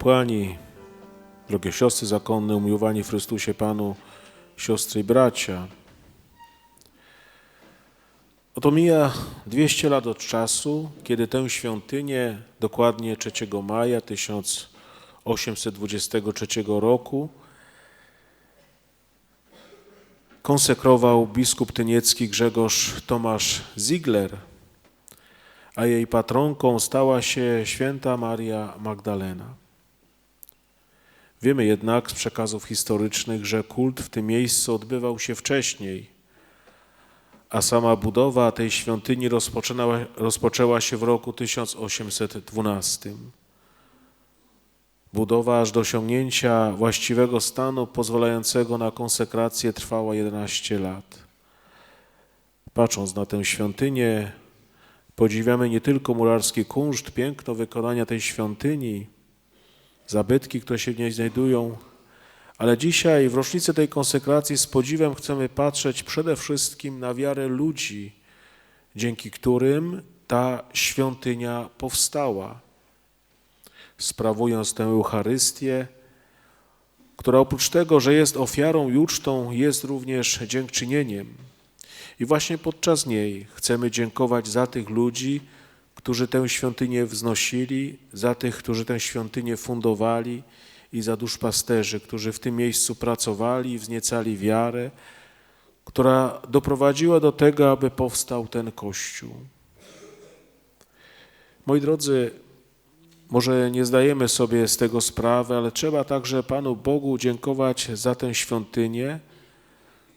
kapłani, drogie siostry zakonne, umiłowani w Chrystusie Panu, siostry i bracia. Oto mija 200 lat od czasu, kiedy tę świątynię, dokładnie 3 maja 1823 roku, konsekrował biskup tyniecki Grzegorz Tomasz Ziegler, a jej patronką stała się święta Maria Magdalena. Wiemy jednak z przekazów historycznych, że kult w tym miejscu odbywał się wcześniej, a sama budowa tej świątyni rozpoczęła, rozpoczęła się w roku 1812. Budowa aż do osiągnięcia właściwego stanu pozwalającego na konsekrację trwała 11 lat. Patrząc na tę świątynię, podziwiamy nie tylko murarski kunszt, piękno wykonania tej świątyni, zabytki, które się w niej znajdują, ale dzisiaj w rocznicę tej konsekracji z podziwem chcemy patrzeć przede wszystkim na wiarę ludzi, dzięki którym ta świątynia powstała. Sprawując tę Eucharystię, która oprócz tego, że jest ofiarą i ucztą, jest również dziękczynieniem. I właśnie podczas niej chcemy dziękować za tych ludzi, którzy tę świątynię wznosili, za tych, którzy tę świątynię fundowali i za duszpasterzy, którzy w tym miejscu pracowali i wzniecali wiarę, która doprowadziła do tego, aby powstał ten Kościół. Moi drodzy, może nie zdajemy sobie z tego sprawy, ale trzeba także Panu Bogu dziękować za tę świątynię,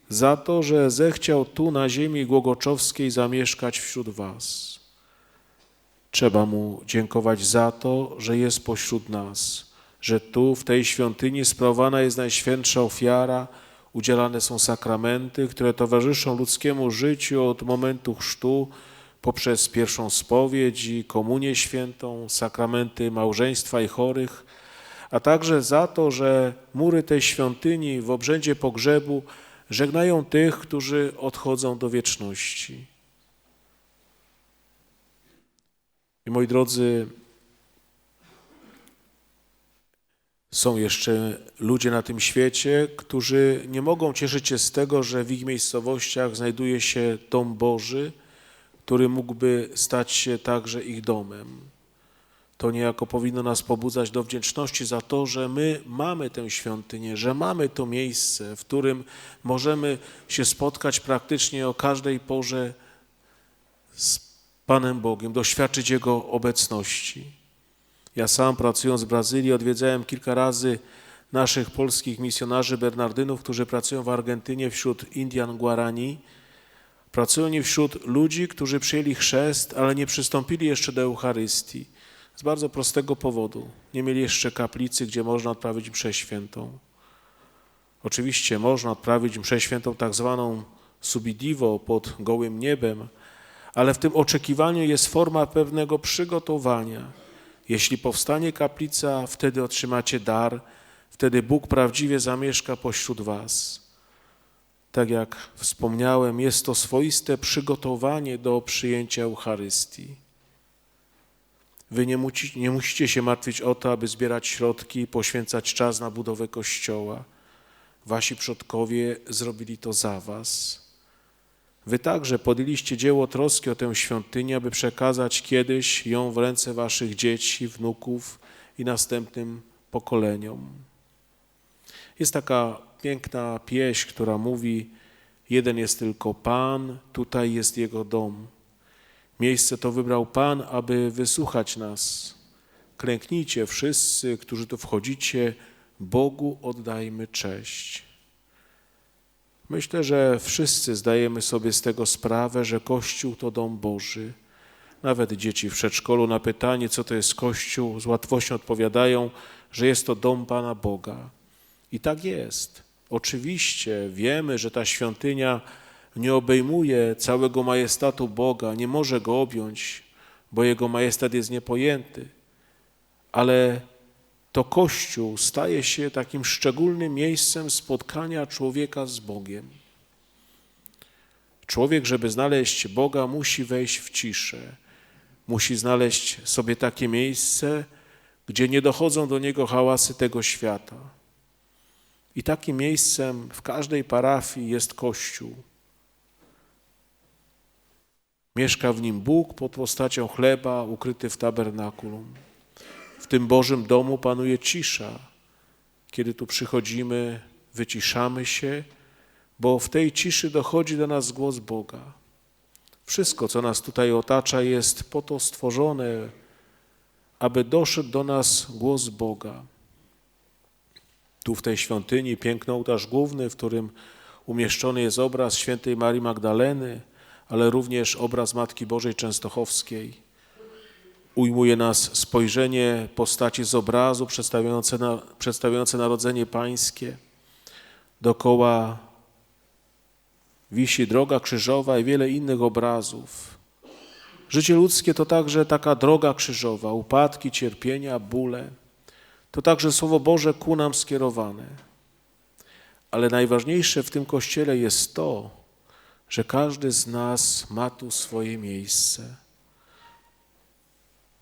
za to, że zechciał tu na ziemi Głogoczowskiej zamieszkać wśród Was. Trzeba Mu dziękować za to, że jest pośród nas, że tu w tej świątyni sprawowana jest najświętsza ofiara, udzielane są sakramenty, które towarzyszą ludzkiemu życiu od momentu chrztu, poprzez pierwszą spowiedź i komunię świętą, sakramenty małżeństwa i chorych, a także za to, że mury tej świątyni w obrzędzie pogrzebu żegnają tych, którzy odchodzą do wieczności. I moi drodzy, są jeszcze ludzie na tym świecie, którzy nie mogą cieszyć się z tego, że w ich miejscowościach znajduje się dom Boży, który mógłby stać się także ich domem. To niejako powinno nas pobudzać do wdzięczności za to, że my mamy tę świątynię, że mamy to miejsce, w którym możemy się spotkać praktycznie o każdej porze z Panem Bogiem, doświadczyć Jego obecności. Ja sam pracując w Brazylii odwiedzałem kilka razy naszych polskich misjonarzy Bernardynów, którzy pracują w Argentynie wśród Indian Guarani. Pracują oni wśród ludzi, którzy przyjęli chrzest, ale nie przystąpili jeszcze do Eucharystii. Z bardzo prostego powodu. Nie mieli jeszcze kaplicy, gdzie można odprawić mszę świętą. Oczywiście można odprawić mszę świętą tak zwaną subidivo pod gołym niebem, ale w tym oczekiwaniu jest forma pewnego przygotowania. Jeśli powstanie kaplica, wtedy otrzymacie dar, wtedy Bóg prawdziwie zamieszka pośród was. Tak jak wspomniałem, jest to swoiste przygotowanie do przyjęcia Eucharystii. Wy nie, nie musicie się martwić o to, aby zbierać środki i poświęcać czas na budowę kościoła. Wasi przodkowie zrobili to za was. Wy także podjęliście dzieło troski o tę świątynię, aby przekazać kiedyś ją w ręce waszych dzieci, wnuków i następnym pokoleniom. Jest taka piękna pieśń, która mówi: Jeden jest tylko Pan, tutaj jest Jego dom. Miejsce to wybrał Pan, aby wysłuchać nas. Klęknijcie wszyscy, którzy tu wchodzicie, Bogu oddajmy cześć. Myślę, że wszyscy zdajemy sobie z tego sprawę, że Kościół to dom Boży. Nawet dzieci w przedszkolu na pytanie, co to jest Kościół, z łatwością odpowiadają, że jest to dom Pana Boga. I tak jest. Oczywiście wiemy, że ta świątynia nie obejmuje całego majestatu Boga, nie może go objąć, bo jego majestat jest niepojęty. Ale to Kościół staje się takim szczególnym miejscem spotkania człowieka z Bogiem. Człowiek, żeby znaleźć Boga, musi wejść w ciszę, musi znaleźć sobie takie miejsce, gdzie nie dochodzą do niego hałasy tego świata. I takim miejscem w każdej parafii jest Kościół. Mieszka w nim Bóg pod postacią chleba ukryty w tabernakulum. W tym Bożym domu panuje cisza. Kiedy tu przychodzimy, wyciszamy się, bo w tej ciszy dochodzi do nas głos Boga. Wszystko, co nas tutaj otacza, jest po to stworzone, aby doszedł do nas głos Boga. Tu w tej świątyni piękny ołtarz główny, w którym umieszczony jest obraz świętej Marii Magdaleny, ale również obraz Matki Bożej Częstochowskiej. Ujmuje nas spojrzenie postaci z obrazu przedstawiające, na, przedstawiające Narodzenie Pańskie. Dokoła wisi droga krzyżowa i wiele innych obrazów. Życie ludzkie to także taka droga krzyżowa, upadki, cierpienia, bóle. To także Słowo Boże ku nam skierowane. Ale najważniejsze w tym Kościele jest to, że każdy z nas ma tu swoje miejsce.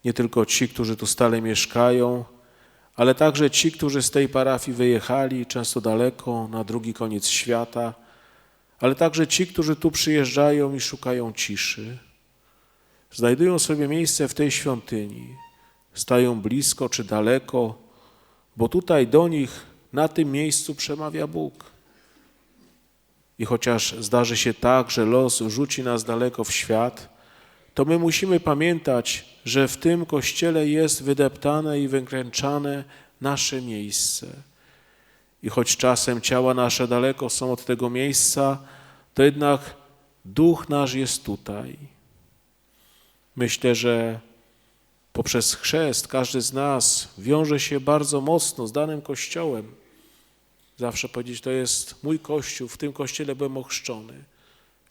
Nie tylko ci, którzy tu stale mieszkają, ale także ci, którzy z tej parafii wyjechali, często daleko, na drugi koniec świata, ale także ci, którzy tu przyjeżdżają i szukają ciszy. Znajdują sobie miejsce w tej świątyni, stają blisko czy daleko, bo tutaj do nich na tym miejscu przemawia Bóg. I chociaż zdarzy się tak, że los rzuci nas daleko w świat, to my musimy pamiętać, że w tym kościele jest wydeptane i wykręczane nasze miejsce. I choć czasem ciała nasze daleko są od tego miejsca, to jednak duch nasz jest tutaj. Myślę, że poprzez chrzest każdy z nas wiąże się bardzo mocno z danym kościołem. Zawsze powiedzieć, to jest mój kościół, w tym kościele byłem ochrzczony.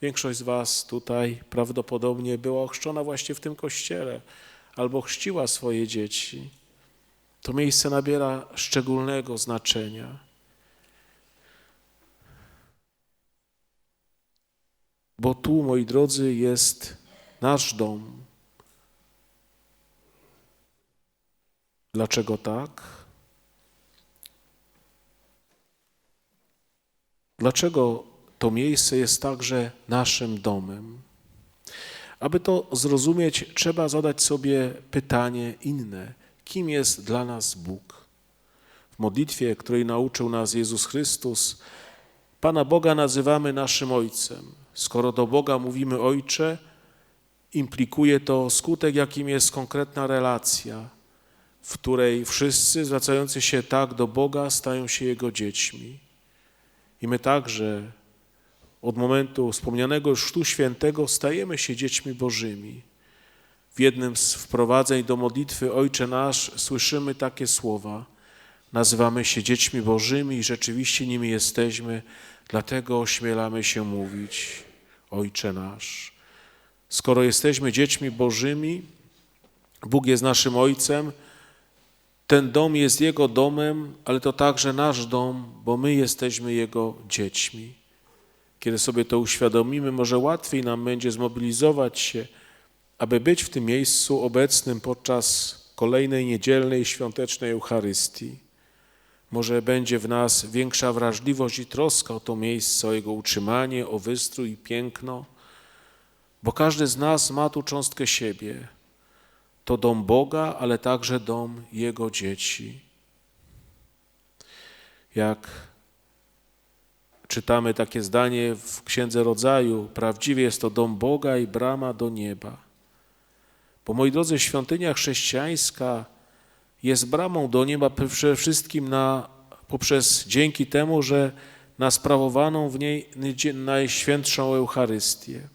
Większość z Was tutaj prawdopodobnie była ochrzczona właśnie w tym kościele albo chrzciła swoje dzieci. To miejsce nabiera szczególnego znaczenia. Bo tu, moi drodzy, jest nasz dom. Dlaczego tak? Dlaczego to miejsce jest także naszym domem? Aby to zrozumieć, trzeba zadać sobie pytanie inne: kim jest dla nas Bóg? W modlitwie, której nauczył nas Jezus Chrystus, Pana Boga nazywamy naszym Ojcem. Skoro do Boga mówimy Ojcze, implikuje to skutek, jakim jest konkretna relacja, w której wszyscy zwracający się tak do Boga stają się Jego dziećmi. I my także od momentu wspomnianego Chrztu Świętego stajemy się dziećmi Bożymi. W jednym z wprowadzeń do modlitwy Ojcze Nasz słyszymy takie słowa. Nazywamy się dziećmi Bożymi i rzeczywiście nimi jesteśmy, dlatego ośmielamy się mówić Ojcze Nasz. Skoro jesteśmy dziećmi Bożymi, Bóg jest naszym Ojcem, ten dom jest Jego domem, ale to także nasz dom, bo my jesteśmy Jego dziećmi. Kiedy sobie to uświadomimy, może łatwiej nam będzie zmobilizować się, aby być w tym miejscu obecnym podczas kolejnej niedzielnej świątecznej Eucharystii. Może będzie w nas większa wrażliwość i troska o to miejsce, o jego utrzymanie, o wystrój i piękno, bo każdy z nas ma tu cząstkę siebie. To dom Boga, ale także dom Jego dzieci. Jak czytamy takie zdanie w Księdze Rodzaju, prawdziwie jest to dom Boga i brama do nieba. Bo moi drodzy, świątynia chrześcijańska jest bramą do nieba przede wszystkim na, poprzez dzięki temu, że na sprawowaną w niej Najświętszą Eucharystię.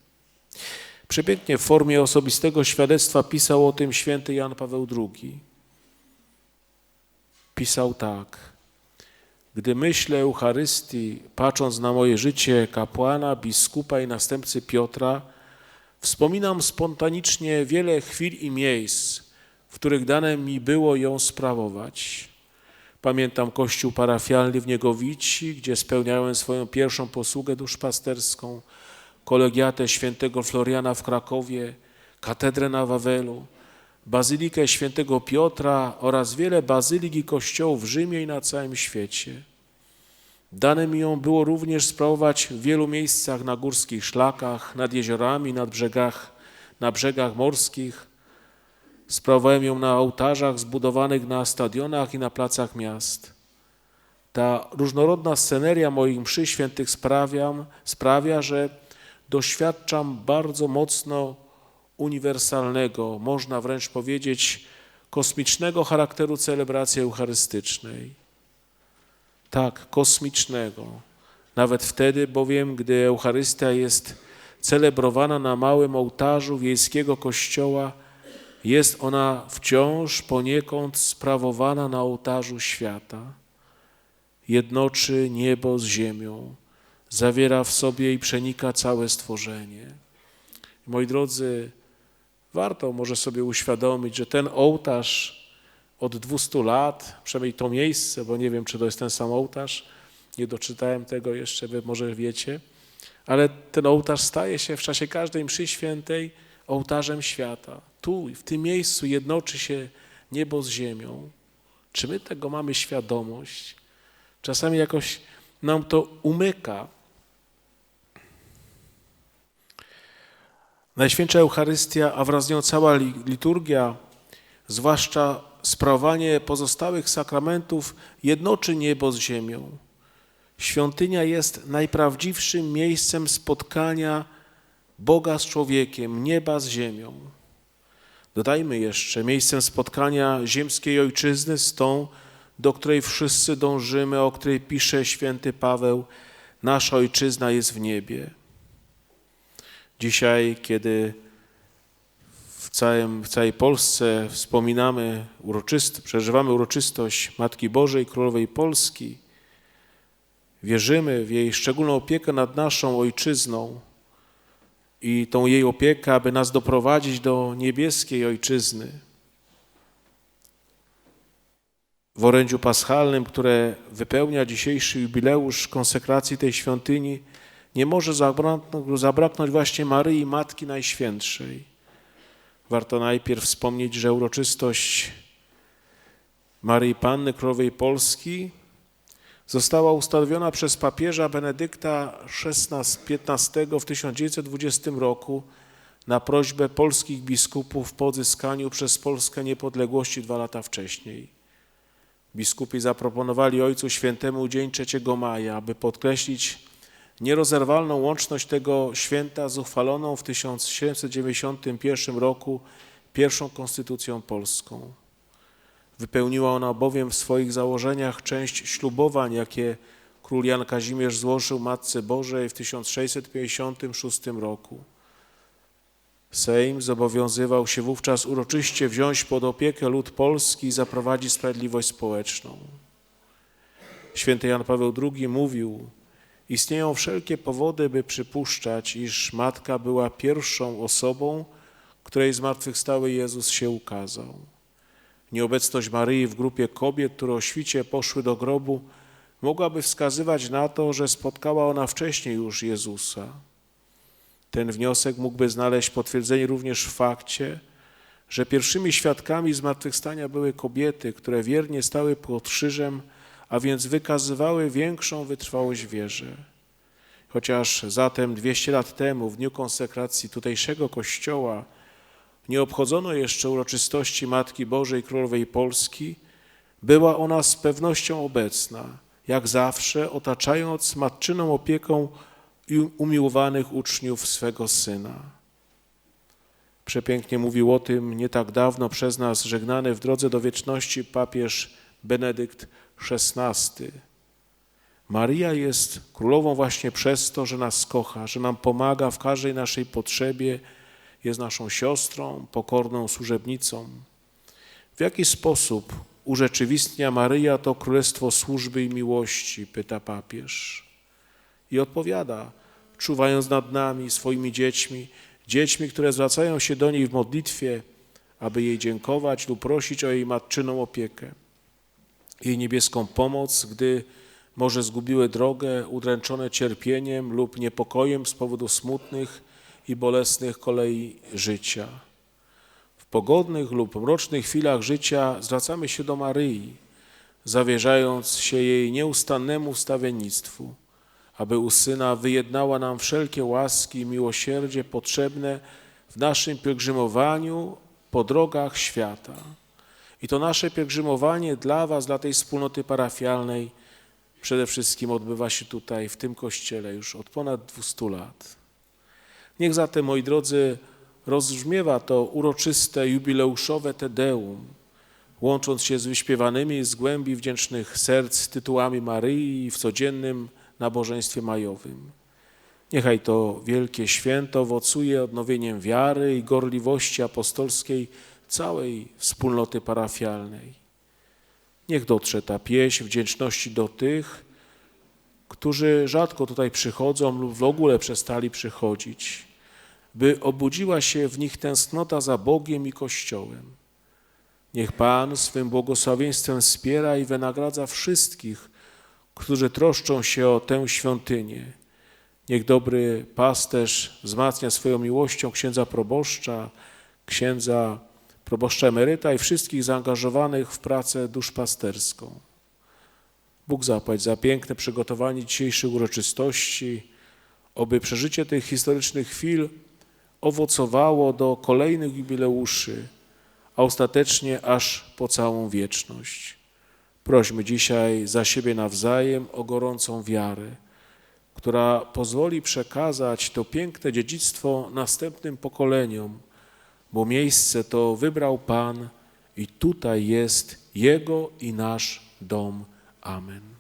Przepięknie w formie osobistego świadectwa pisał o tym święty Jan Paweł II. Pisał tak. Gdy myślę Eucharystii, patrząc na moje życie kapłana, biskupa i następcy Piotra, wspominam spontanicznie wiele chwil i miejsc, w których dane mi było ją sprawować. Pamiętam kościół parafialny w Niegowici, gdzie spełniałem swoją pierwszą posługę duszpasterską, kolegiatę świętego Floriana w Krakowie, katedrę na Wawelu, Bazylikę Świętego Piotra oraz wiele bazylik i kościołów w Rzymie i na całym świecie. Dane mi ją było również sprawować w wielu miejscach na górskich szlakach, nad jeziorami, nad brzegach, na brzegach morskich. Sprawowałem ją na ołtarzach zbudowanych na stadionach i na placach miast. Ta różnorodna sceneria moich mszy świętych sprawiam, sprawia, że doświadczam bardzo mocno uniwersalnego, można wręcz powiedzieć kosmicznego charakteru celebracji eucharystycznej. Tak, kosmicznego. Nawet wtedy bowiem, gdy Eucharystia jest celebrowana na małym ołtarzu wiejskiego kościoła, jest ona wciąż poniekąd sprawowana na ołtarzu świata. Jednoczy niebo z ziemią, zawiera w sobie i przenika całe stworzenie. Moi drodzy, warto może sobie uświadomić, że ten ołtarz od 200 lat, przynajmniej to miejsce, bo nie wiem, czy to jest ten sam ołtarz, nie doczytałem tego jeszcze, wy może wiecie, ale ten ołtarz staje się w czasie każdej mszy świętej ołtarzem świata. Tu, w tym miejscu jednoczy się niebo z ziemią. Czy my tego mamy świadomość? Czasami jakoś nam to umyka. Najświętsza Eucharystia, a wraz z nią cała liturgia, zwłaszcza sprawowanie pozostałych sakramentów, jednoczy niebo z ziemią. Świątynia jest najprawdziwszym miejscem spotkania Boga z człowiekiem, nieba z ziemią. Dodajmy jeszcze miejscem spotkania ziemskiej ojczyzny z tą, do której wszyscy dążymy, o której pisze święty Paweł, nasza ojczyzna jest w niebie. Dzisiaj, kiedy w, całym, w całej Polsce wspominamy, uroczyst, przeżywamy uroczystość Matki Bożej, Królowej Polski, wierzymy w jej szczególną opiekę nad naszą ojczyzną i tą jej opiekę, aby nas doprowadzić do niebieskiej ojczyzny. W orędziu paschalnym, które wypełnia dzisiejszy jubileusz konsekracji tej świątyni, nie może zabraknąć, właśnie Maryi, Matki Najświętszej. Warto najpierw wspomnieć, że uroczystość Maryi Panny Królowej Polski została ustanowiona przez papieża Benedykta XVI w 1920 roku na prośbę polskich biskupów po odzyskaniu przez Polskę niepodległości dwa lata wcześniej. Biskupi zaproponowali Ojcu Świętemu dzień 3 maja, aby podkreślić nierozerwalną łączność tego święta z uchwaloną w 1791 roku pierwszą konstytucją polską. Wypełniła ona bowiem w swoich założeniach część ślubowań, jakie król Jan Kazimierz złożył Matce Bożej w 1656 roku. Sejm zobowiązywał się wówczas uroczyście wziąć pod opiekę lud polski i zaprowadzić sprawiedliwość społeczną. Święty Jan Paweł II mówił, istnieją wszelkie powody, by przypuszczać, iż Matka była pierwszą osobą, której zmartwychwstały Jezus się ukazał. Nieobecność Maryi w grupie kobiet, które o świcie poszły do grobu, mogłaby wskazywać na to, że spotkała ona wcześniej już Jezusa. Ten wniosek mógłby znaleźć potwierdzenie również w fakcie, że pierwszymi świadkami zmartwychwstania były kobiety, które wiernie stały pod krzyżem, a więc wykazywały większą wytrwałość wierze. Chociaż zatem 200 lat temu, w dniu konsekracji tutejszego kościoła, nie obchodzono jeszcze uroczystości Matki Bożej Królowej Polski, była ona z pewnością obecna, jak zawsze otaczając matczyną opieką umiłowanych uczniów swego Syna. Przepięknie mówił o tym nie tak dawno przez nas żegnany w drodze do wieczności papież Benedykt XVI. Maria jest królową właśnie przez to, że nas kocha, że nam pomaga w każdej naszej potrzebie, jest naszą siostrą, pokorną służebnicą. W jaki sposób urzeczywistnia Maryja to królestwo służby i miłości, pyta papież. I odpowiada, czuwając nad nami, swoimi dziećmi, dziećmi, które zwracają się do niej w modlitwie, aby jej dziękować lub prosić o jej matczyną opiekę, jej niebieską pomoc, gdy może zgubiły drogę, udręczone cierpieniem lub niepokojem z powodu smutnych i bolesnych kolei życia. W pogodnych lub mrocznych chwilach życia zwracamy się do Maryi, zawierzając się jej nieustannemu wstawiennictwu, aby u Syna wyjednała nam wszelkie łaski i miłosierdzie potrzebne w naszym pielgrzymowaniu po drogach świata. I to nasze pielgrzymowanie dla Was, dla tej wspólnoty parafialnej, przede wszystkim odbywa się tutaj, w tym kościele, już od ponad 200 lat. Niech zatem, moi drodzy, rozbrzmiewa to uroczyste, jubileuszowe Tedeum, łącząc się z wyśpiewanymi z głębi wdzięcznych serc tytułami Maryi w codziennym nabożeństwie majowym. Niechaj to wielkie święto owocuje odnowieniem wiary i gorliwości apostolskiej całej wspólnoty parafialnej. Niech dotrze ta pieśń wdzięczności do tych, którzy rzadko tutaj przychodzą lub w ogóle przestali przychodzić, by obudziła się w nich tęsknota za Bogiem i Kościołem. Niech Pan swym błogosławieństwem wspiera i wynagradza wszystkich, którzy troszczą się o tę świątynię. Niech dobry pasterz wzmacnia swoją miłością księdza proboszcza, księdza proboszcza emeryta i wszystkich zaangażowanych w pracę duszpasterską. Bóg zapłać za piękne przygotowanie dzisiejszych uroczystości, oby przeżycie tych historycznych chwil owocowało do kolejnych jubileuszy, a ostatecznie aż po całą wieczność. Prośmy dzisiaj za siebie nawzajem o gorącą wiarę, która pozwoli przekazać to piękne dziedzictwo następnym pokoleniom, bo miejsce to wybrał Pan i tutaj jest Jego i nasz dom. Amen.